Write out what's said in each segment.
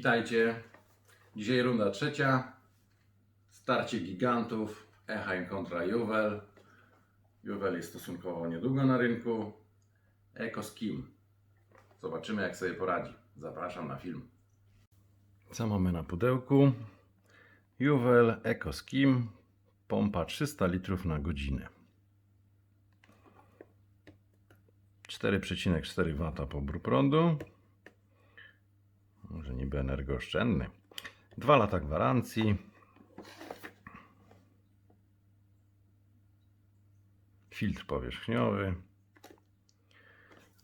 Witajcie. Dzisiaj runda trzecia. Starcie gigantów. Eheim kontra Juwel. Juwel jest stosunkowo niedługo na rynku. Eko z kim? Zobaczymy jak sobie poradzi. Zapraszam na film. Co mamy na pudełku? Juwel Eko z kim? Pompa 300 litrów na godzinę. 4,4 W pobór prądu. Może niby energooszczędny. Dwa lata gwarancji. Filtr powierzchniowy.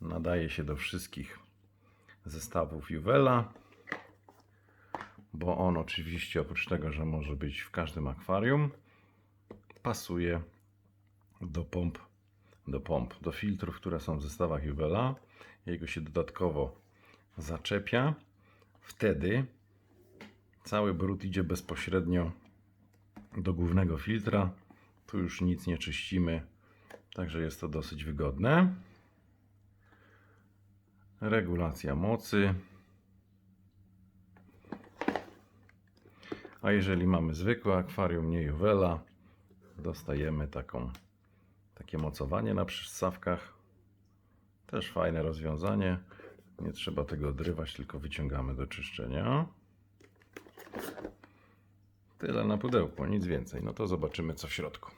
Nadaje się do wszystkich zestawów Juwela. Bo on oczywiście oprócz tego, że może być w każdym akwarium, pasuje do pomp, do pomp, do filtrów, które są w zestawach Juwela. Jego się dodatkowo zaczepia. Wtedy cały brud idzie bezpośrednio do głównego filtra. Tu już nic nie czyścimy, także jest to dosyć wygodne. Regulacja mocy. A jeżeli mamy zwykłe akwarium, nie Juwela, dostajemy taką, takie mocowanie na przystawkach. Też fajne rozwiązanie. Nie trzeba tego odrywać, tylko wyciągamy do czyszczenia. Tyle na pudełku, nic więcej. No to zobaczymy co w środku.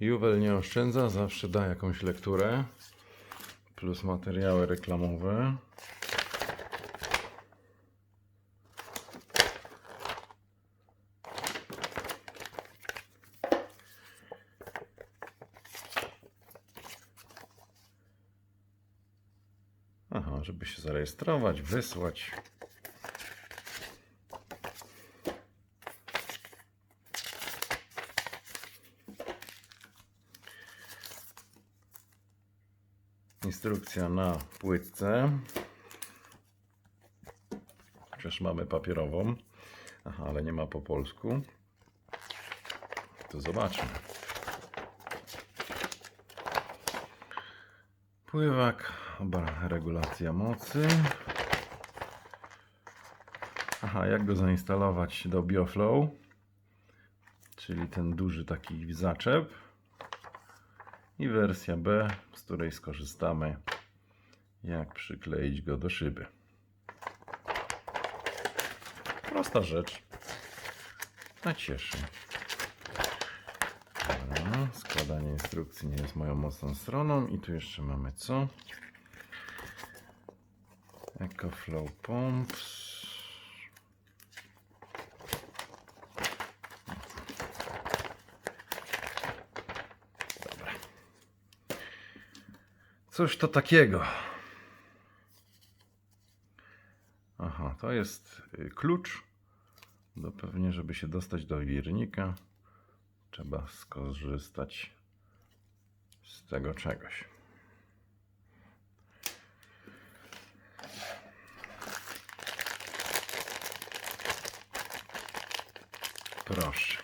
Juwel nie oszczędza, zawsze da jakąś lekturę. Plus materiały reklamowe. Aha, żeby się zarejestrować, wysłać. Instrukcja na płytce. Chociaż mamy papierową. Aha, ale nie ma po polsku. To zobaczmy. Pływak, regulacja mocy. Aha, jak go zainstalować do BioFlow, czyli ten duży taki zaczep i wersja B, z której skorzystamy, jak przykleić go do szyby. Prosta rzecz. A cieszy. Dobra, składanie instrukcji nie jest moją mocną stroną. I tu jeszcze mamy co? EcoFlow Pumps. Cóż to takiego? Aha, to jest y, klucz. Do pewnie, żeby się dostać do wirnika, trzeba skorzystać z tego czegoś. Proszę.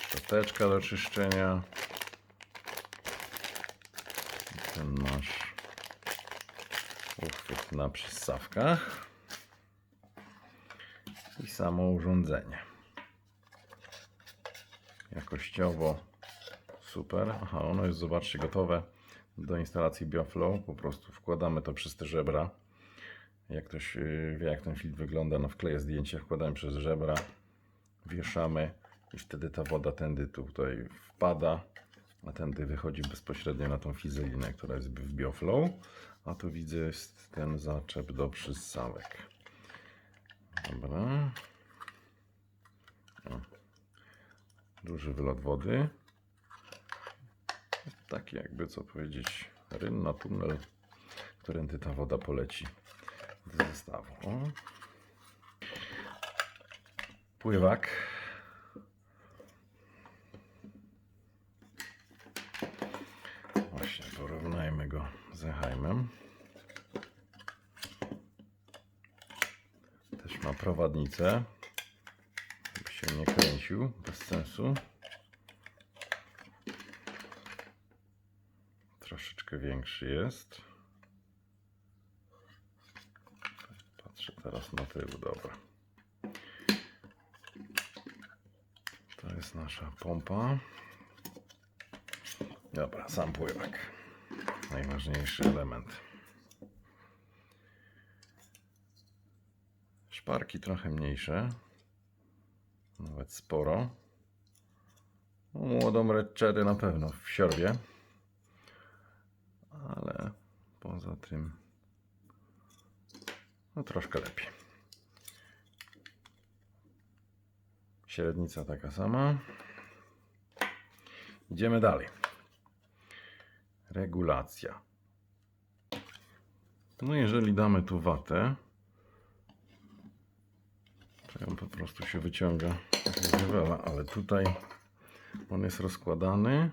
Szczoteczka do czyszczenia. Ten nasz uchwyt na przystawkach i samo urządzenie. Jakościowo super. Aha, ono jest, zobaczcie, gotowe do instalacji BioFlow. Po prostu wkładamy to przez te żebra. Jak ktoś yy, wie, jak ten filtr wygląda, no wkleję zdjęcie, wkładamy przez żebra, wieszamy i wtedy ta woda tędy tutaj wpada a tędy wychodzi bezpośrednio na tą fizelinę, która jest w BioFlow. A tu widzę jest ten zaczep do przystawek. Dobra. O. Duży wylot wody. Taki jakby co powiedzieć ryn na tunel, którędy ta woda poleci do zestawu. O. Pływak porównajmy go z. Też ma prowadnicę, żeby się nie kręcił, bez sensu. Troszeczkę większy jest. Patrzę teraz na tył, dobra. To jest nasza pompa. Dobra, sam pływak. Najważniejszy element. Szparki trochę mniejsze. Nawet sporo. No, Młodą Red na pewno w siorbie. Ale poza tym no troszkę lepiej. Średnica taka sama. Idziemy dalej. Regulacja. No jeżeli damy tu watę, to ją po prostu się wyciąga ale tutaj on jest rozkładany,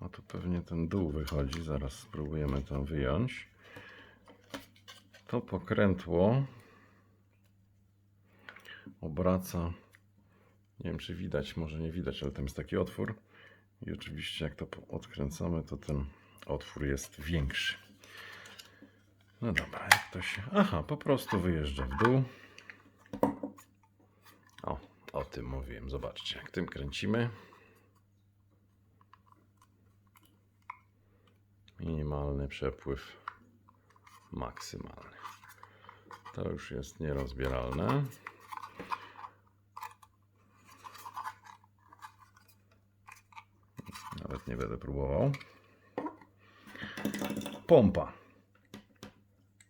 a tu pewnie ten dół wychodzi, zaraz spróbujemy to wyjąć. To pokrętło obraca, nie wiem czy widać, może nie widać, ale tam jest taki otwór i oczywiście jak to odkręcamy, to ten otwór jest większy. No dobra, jak to się... Aha, po prostu wyjeżdża w dół. O, o tym mówiłem. Zobaczcie, jak tym kręcimy. Minimalny przepływ, maksymalny. To już jest nierozbieralne. Nawet nie będę próbował. Pompa.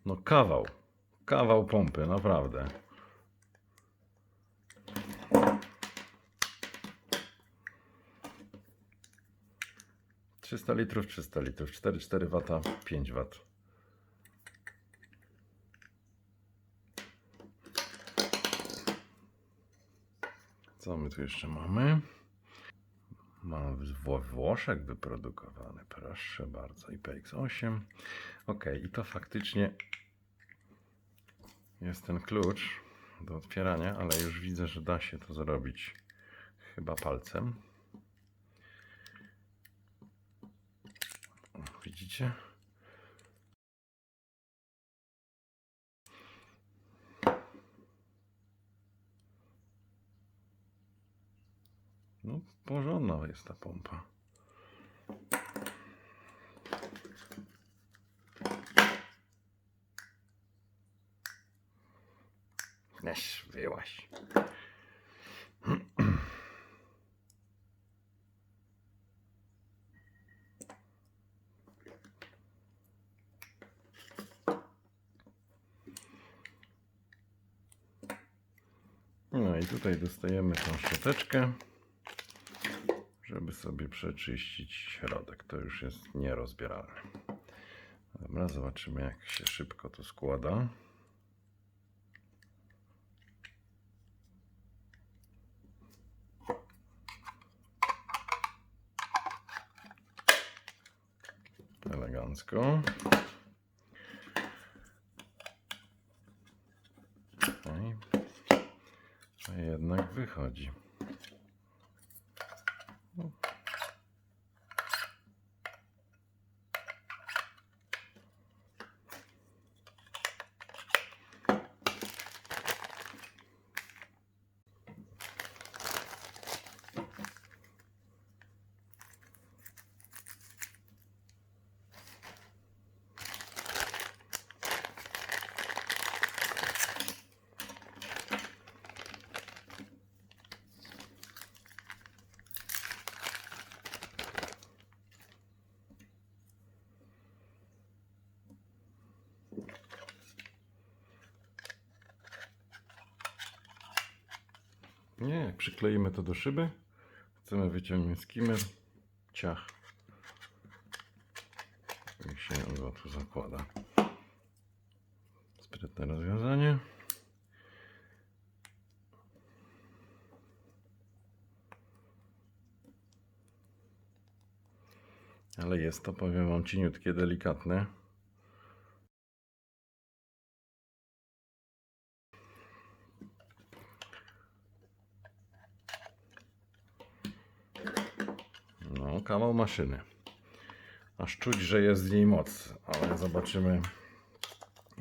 No kawał. Kawał pompy, naprawdę. Trzysta litrów, 300 litrów, 4,4 wata, 5 wat. Co my tu jeszcze mamy? Mam Wło- Włoszech wyprodukowany, proszę bardzo. IPX8. Ok, i to faktycznie jest ten klucz do otwierania, ale już widzę, że da się to zrobić chyba palcem. Widzicie? No, porządna jest ta pompa. Neś, wyłaś. No i tutaj dostajemy tą szczoteczkę, żeby sobie przeczyścić środek. To już jest nierozbieralne. Dobra, zobaczymy jak się szybko to składa. Elegancko. Tutaj. A jednak wychodzi. Nie, jak przykleimy to do szyby, chcemy wyciągnąć skimmer, ciach. I się go tu zakłada. Sprytne rozwiązanie. Ale jest to, powiem Wam, cieniutkie, delikatne. No, kawał maszyny. Aż czuć, że jest w niej moc, ale zobaczymy,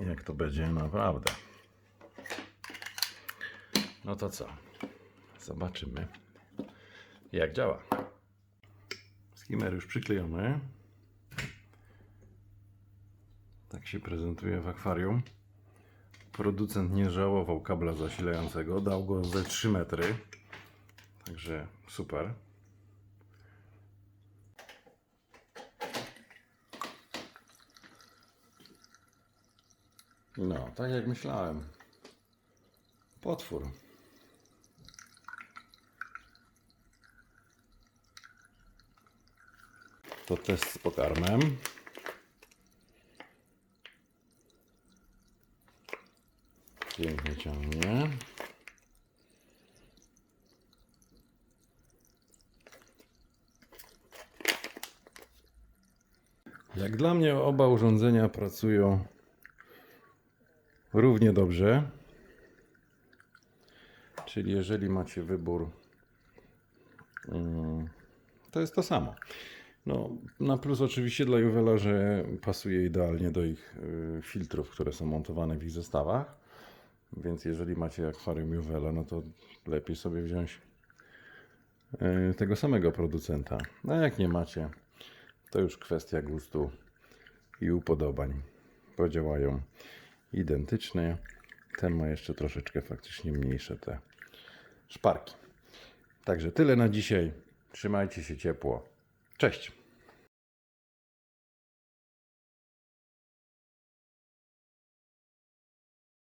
jak to będzie naprawdę. No to co? Zobaczymy, jak działa. Skimmer już przyklejony. Tak się prezentuje w akwarium. Producent nie żałował kabla zasilającego, dał go ze 3 metry. Także super. No, tak jak myślałem. Potwór. To test z pokarmem. Pięknie ciągnie. Jak dla mnie oba urządzenia pracują równie dobrze. Czyli jeżeli macie wybór, mm, to jest to samo. No, na plus oczywiście dla Juwela, że pasuje idealnie do ich y, filtrów, które są montowane w ich zestawach. Więc jeżeli macie akwarium Juwela, no to lepiej sobie wziąć y, tego samego producenta. A jak nie macie, to już kwestia gustu i upodobań. Podziałają identycznie. Ten ma jeszcze troszeczkę faktycznie mniejsze te szparki. Także tyle na dzisiaj. Trzymajcie się ciepło. Cześć.